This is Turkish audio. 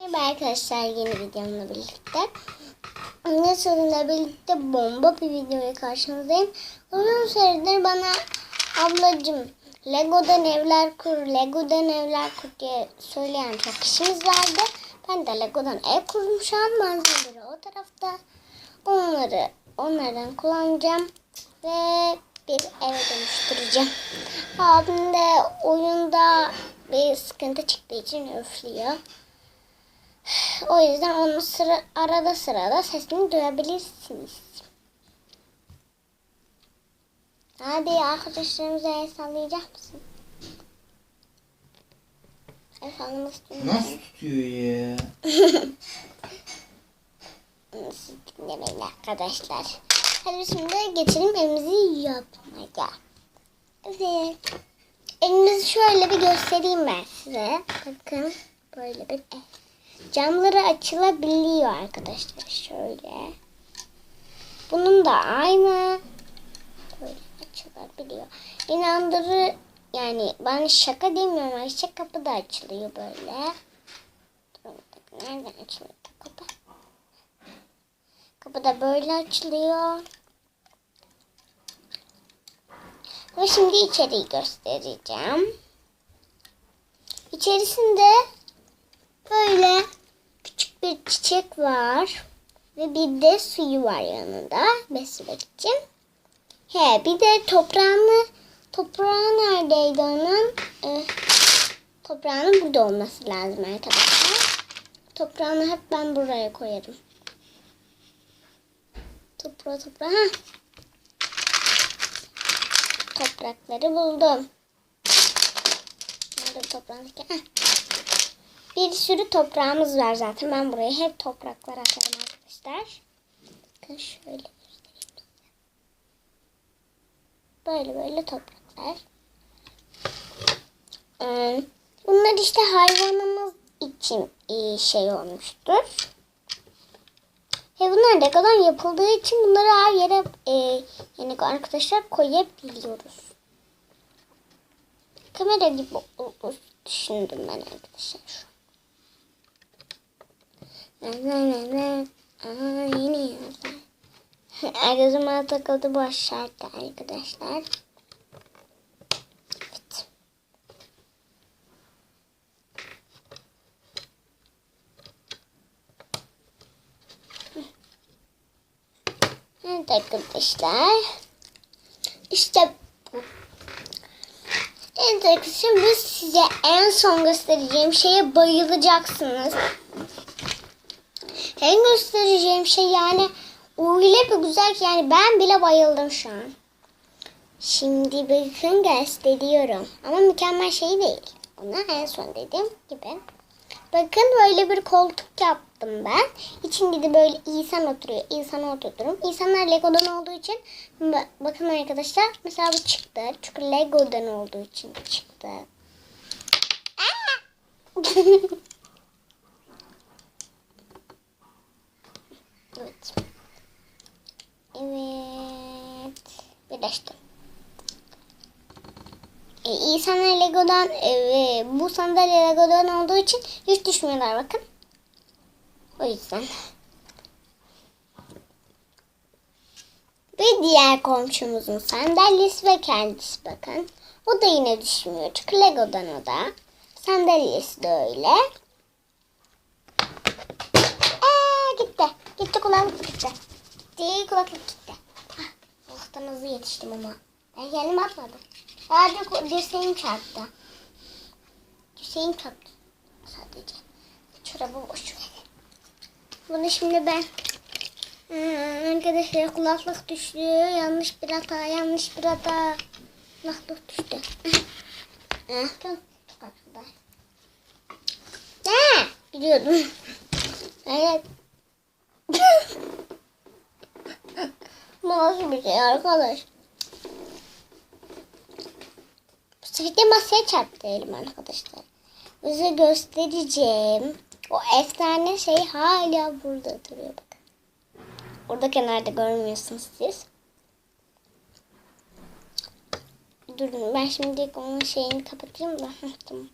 Merhaba arkadaşlar yeni videomla birlikte. Anne sorunla birlikte bomba bir videoya karşınızdayım. Uzun süredir bana ablacım Lego'dan evler kur, Lego'dan evler kur diye söyleyen çok kişimiz vardı. Ben de Lego'dan ev kurdum şu an malzemeleri o tarafta. Onları onlardan kullanacağım ve bir eve dönüştüreceğim. Abim de oyunda bir sıkıntı çıktığı için üflüyor. O yüzden onu sıra, arada sırada sesini duyabilirsiniz. Hadi arkadaşlarımıza el sallayacak mısın? El sallamak. Nasıl tutuyor ya? Siz dinlemeyin arkadaşlar. Hadi şimdi geçelim evimizi yapmaya. Evet. Evimizi şöyle bir göstereyim ben size. Bakın böyle bir ev. Camları açılabiliyor arkadaşlar. Şöyle. Bunun da aynı. Böyle açılabiliyor. İnandırı yani ben şaka demiyorum. Ayşe kapı da açılıyor böyle. Nereden açılıyor kapı? Kapı da böyle açılıyor. Ve şimdi içeriği göstereceğim. İçerisinde böyle küçük bir çiçek var. Ve bir de suyu var yanında beslemek. He bir de toprağını toprağı neredeydi onun? Ee, toprağının burada olması lazım arkadaşlar. Toprağını hep ben buraya koyarım. Toprağı toprağı. Ha. Toprakları buldum. Nerede toprağın? Heh. Bir sürü toprağımız var zaten. Ben buraya hep topraklar atarım arkadaşlar. Bakın şöyle. Böyle böyle topraklar. Ee, Bunlar işte hayvanımız için iyi şey olmuştur. Ve bunlar ne kadar yapıldığı için bunları her yere e, yani arkadaşlar koyabiliyoruz. Kamera gibi düşündüm ben arkadaşlar şu an. Yazdı. Arasıma takıldı bu şarkı arkadaşlar. Evet. Evet arkadaşlar. İşte bu. Evet arkadaşlar bu size en son göstereceğim şeye bayılacaksınız. En göstereceğim şey yani öyle bir güzel ki yani ben bile bayıldım şu an. Şimdi bakın gösteriyorum. Ama mükemmel şey değil. Ona en son dediğim gibi. Bakın böyle bir koltuk yaptım ben. İçinde de böyle insan oturuyor. İnsanı oturturum. İnsanlar Lego'dan olduğu için ba- bakın arkadaşlar mesela bu çıktı. Çünkü Lego'dan olduğu için çıktı. evet. Evet. Birleştim. E, insanlar Lego'dan e, bu sandalye Lego'dan olduğu için hiç düşmüyorlar bakın. O yüzden. Ve diğer komşumuzun sandalyesi ve kendisi bakın. O da yine düşmüyor. Çünkü Lego'dan o da. Sandalyesi de öyle. Gitti. Kulaklık gitti. Gitti kulaklık gitti. Ah, Allah'tan hızlı yetiştim ama. Ben kendimi atmadım. Sadece dirseğim çarptı. Dirseğim çarptı. Sadece. Çorabı boş ver. Bunu şimdi ben Hmm, arkadaşlar kulaklık düştü. Yanlış bir hata, yanlış bir hata. Kulaklık düştü. Ah, tamam. Ne? Gidiyordum. Evet. Nasıl bir şey arkadaş? Sürekli masaya çarptı elim arkadaşlar. Size göstereceğim. O efsane şey hala burada duruyor bakın. Orada kenarda görmüyorsunuz siz. Durun ben şimdi onun şeyini kapatayım da. Tamam.